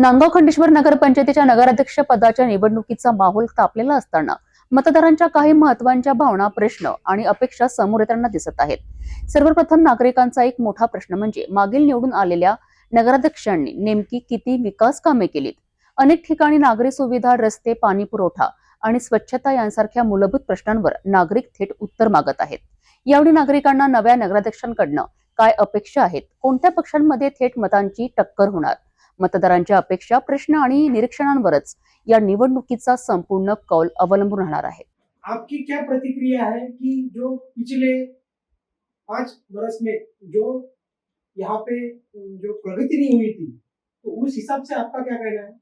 नांदगाव खंडेश्वर नगरपंचायतीच्या नगराध्यक्ष पदाच्या निवडणुकीचा माहोल तापलेला असताना मतदारांच्या काही महत्त्वाच्या भावना प्रश्न आणि अपेक्षा समोर येताना दिसत आहेत. सर्वप्रथम नागरिकांचा एक मोठा प्रश्न म्हणजे मागील निवडून आलेल्या नगराध्यक्षांनी नेमकी किती विकास कामे केलीत? अनेक ठिकाणी नागरी सुविधा रस्ते पाणी पुरवठा आणि स्वच्छता यांसारख्या मूलभूत प्रश्नांवर नागरिक थेट उत्तर मागत आहेत. यावेळी नागरिकांना नव्या नगराध्यक्षांकडनं काय अपेक्षा आहेत? कोणत्या पक्षांमध्ये थेट मतांची टक्कर होणार? मतदारांच्या अपेक्षा प्रश्न आणि निरीक्षणांवरच या निवडणुकीचा संपूर्ण कौल अवलंबून राहणार आहे. आपकी क्या प्रतिक्रिया है कि जो पिछले पांच बरस में जो यहाँ पे जो प्रगति नहीं हुई थी तो उस हिसाब से आपका क्या कहना है?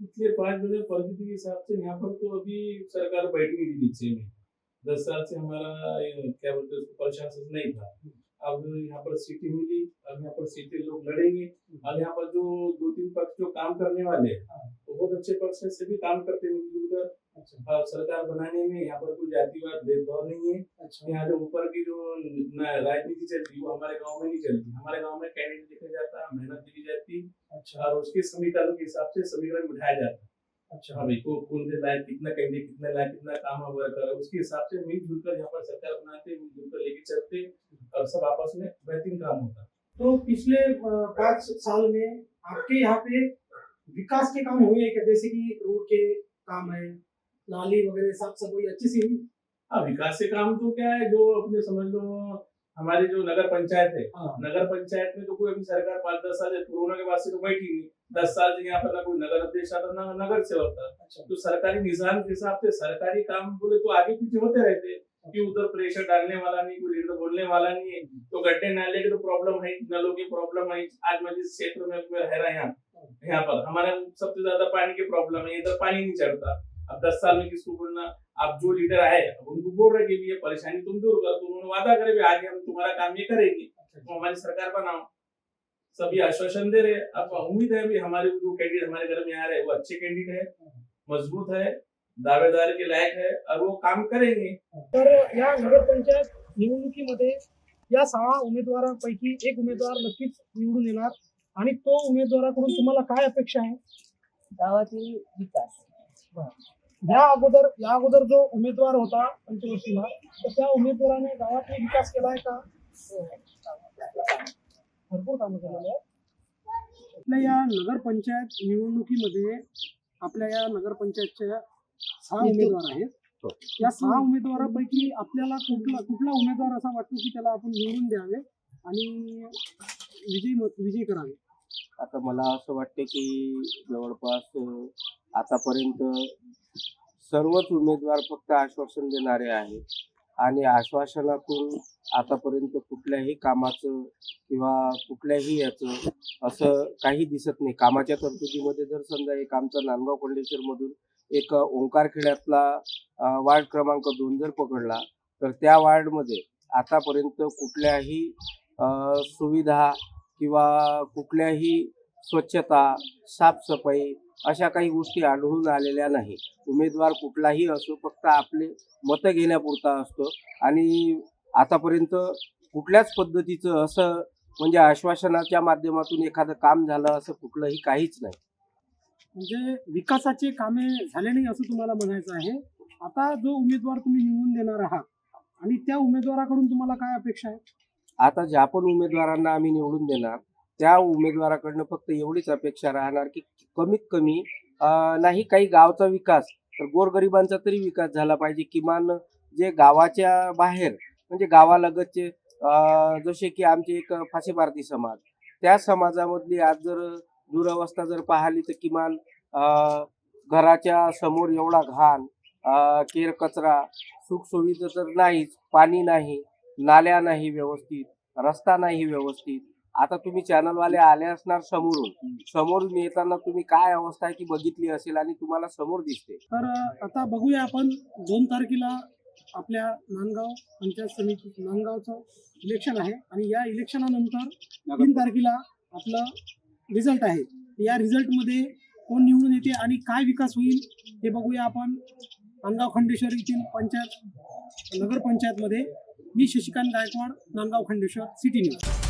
पिछले पाँच बजे प्रगति के हिसाब से यहाँ पर तो अभी सरकार बैठी हुई थी नीचे में। दस साल से हमारा क्या बोलते उसको प्रशासन नहीं था। अब यहाँ पर सीटें मिली अब यहाँ पर सीटें लोग लड़ेंगे। अब यहाँ पर जो दो तीन पक्ष जो काम करने वाले हैं बहुत अच्छे पक्ष हैं सभी काम करते हैं अच्छा। सरकार बनाने में यहाँ पर कोई जातिवाद भेदभाव नहीं है। अच्छा। यहाँ जो ऊपर की जो राजनीति चलती है वो हमारे गाँव में नहीं चलती। हमारे गाँव में कैंडिडेट देखा जाता है मेहनत देखी जाती अच्छा। और उसके समीकरण के हिसाब से समीकरण बिठाया जाता है। अच्छा। हाँ भाई को कौन से लायक कितना कैंडिडेट कितना लायक कितना काम वगैरह कर उसके हिसाब से मिलजुल कर यहाँ पर सरकार बनाते मिलजुल कर लेके चलते और सब आपस में बेहतरीन काम होता। है तो पिछले पाँच साल में आपके यहाँ पे विकास के काम हुए हैं क्या? जैसे कि रोड के काम है नाली वगैरह साफ़ सफ़ाई अच्छी सी हुई? हाँ विकास के काम तो क्या है जो अपने समझ लो हमारे जो नगर पंचायत है हाँ। नगर पंचायत में तो कोई अभी सरकार पाँच दस साल कोरोना के बाद से तो बैठी नहीं। दस साल से यहाँ पर ना कोई नगर अध्यक्ष आता ना नगर सेवक था अच्छा। तो सरकारी निज़ाम के हिसाब से सरकारी काम बोले तो आगे पीछे होते रहते। हैं कि उधर प्रेशर डालने वाला नहीं कोई लीडर बोलने वाला नहीं है। तो गड्ढे नाले की तो प्रॉब्लम है नलों की प्रॉब्लम है आज मैं जिस क्षेत्र में मैं रह यहाँ यहाँ पर हमारा सबसे ज़्यादा पानी की प्रॉब्लम है इधर पानी नहीं चढ़ता। अब दस साल में किसको बोलना अब जो लीडर आए अब उनको बोल रहे कि ये परेशानी तुम दूर कर तो उन्होंने वादा करे भी आगे हम तुम्हारा काम ये करेंगे तो हमारी सरकार बनाओ। सभी आश्वासन दे रहे अब उम्मीद है भी हमारे जो कैंडिडेट हमारे घर में आ रहे हैं वो अच्छे कैंडिडेट है। मज़बूत है दावेदार के लायक है और वो काम करेंगे। तर या नगरपंचायत निवडणुकीमध्ये या सहा उमेदवारांपैकी एक उमेदवार नक्कीच निवडून येणार आणि तो उमेदवाराकडून तुम्हाला काय अपेक्षा आहे? गावातील विकास. या अगोदर या अगोदर जो उमेदवार होता पंचवर्षीला तर त्या उमेदवाराने गावातला विकास केलाय का? भरपूर कामं केलेले आहेत. आपल्या या नगरपंचायत निवडणुकीमध्ये आपल्या या नगरपंचायतच्या सहा उमेदवार आहेत. या सहा उमेदवारापैकी आपल्याला कुठला कुठला उमेदवार असा वाटतो की त्याला आपण निवडून द्यावे आणि विजयी विजयी करावे? आता मला असं वाटते की जवळपास आतापर्यंत सर्वच उमेदवार फक्त आश्वासन देणारे आहेत. आणि आश्वासनातून आतापर्यंत कुठल्याही कामाचं किंवा कुठल्याही याचं असं काही दिसत नाही. कामाच्या तरतुदीमध्ये जर समजा एक आमचा नांदगाव मधून एक ओंकार खेड्यातला वार्ड क्रमांक दोन जर पकडला तर त्या वार्डमध्ये आतापर्यंत कुठल्याही सुविधा किंवा कुठल्याही स्वच्छता साफसफाई अशा काही गोष्टी आढळून आलेल्या नाही. उमेदवार कुठलाही असो फक्त आपले मतं घेण्यापुरता असतो. आणि आतापर्यंत कुठल्याच पद्धतीचं असं म्हणजे आश्वासनाच्या माध्यमातून एखादं काम झालं असं कुठलंही काहीच नाही. म्हणजे विकासाचे कामे झाले नाही असं तुम्हाला म्हणायचं आहे. आता जो उमेदवार तुम्ही निवडून देणार आहात आणि त्या उमेदवाराकडून तुम्हाला काय अपेक्षा आहे? आता ज्या पण उमेदवारांना आम्ही निवडून देणार त्या उमेदवाराकडनं फक्त एवढीच अपेक्षा राहणार की कमीत कमी नाही काही गावचा विकास तर गोरगरिबांचा तरी विकास झाला पाहिजे. किमान जे गावाच्या बाहेर म्हणजे गावालगतचे जसे की आमचे एक फासे भारती समाज त्या समाजामधली आज जर दुरवस्था जर पाहिली तर किमान घराच्या समोर एवढा घाण केर कचरा सुखसुविधा तर नाहीच पाणी नाही नाल्या नाही व्यवस्थित रस्ता नाही व्यवस्थित. आता तुम्ही चॅनलवाले आले असणार समोरून समोरून येताना तुम्ही काय अवस्था आहे ती बघितली असेल आणि तुम्हाला समोर दिसते? तर आता बघूया आपण दोन तारखेला आपल्या नांदगाव पंचायत समिती नांदगावचं इलेक्शन आहे आणि या इलेक्शनानंतर तीन तारखेला आपलं रिझल्ट आहे. या रिझल्टमध्ये कोण निवडून येते आणि काय विकास होईल हे बघूया आपण. नांदगाव खंडेश्वर येथील पंचायत नगरपंचायतमध्ये मी शशिकांत गायकवाड नांदगाव खंडेश्वर सिटी न्यूज.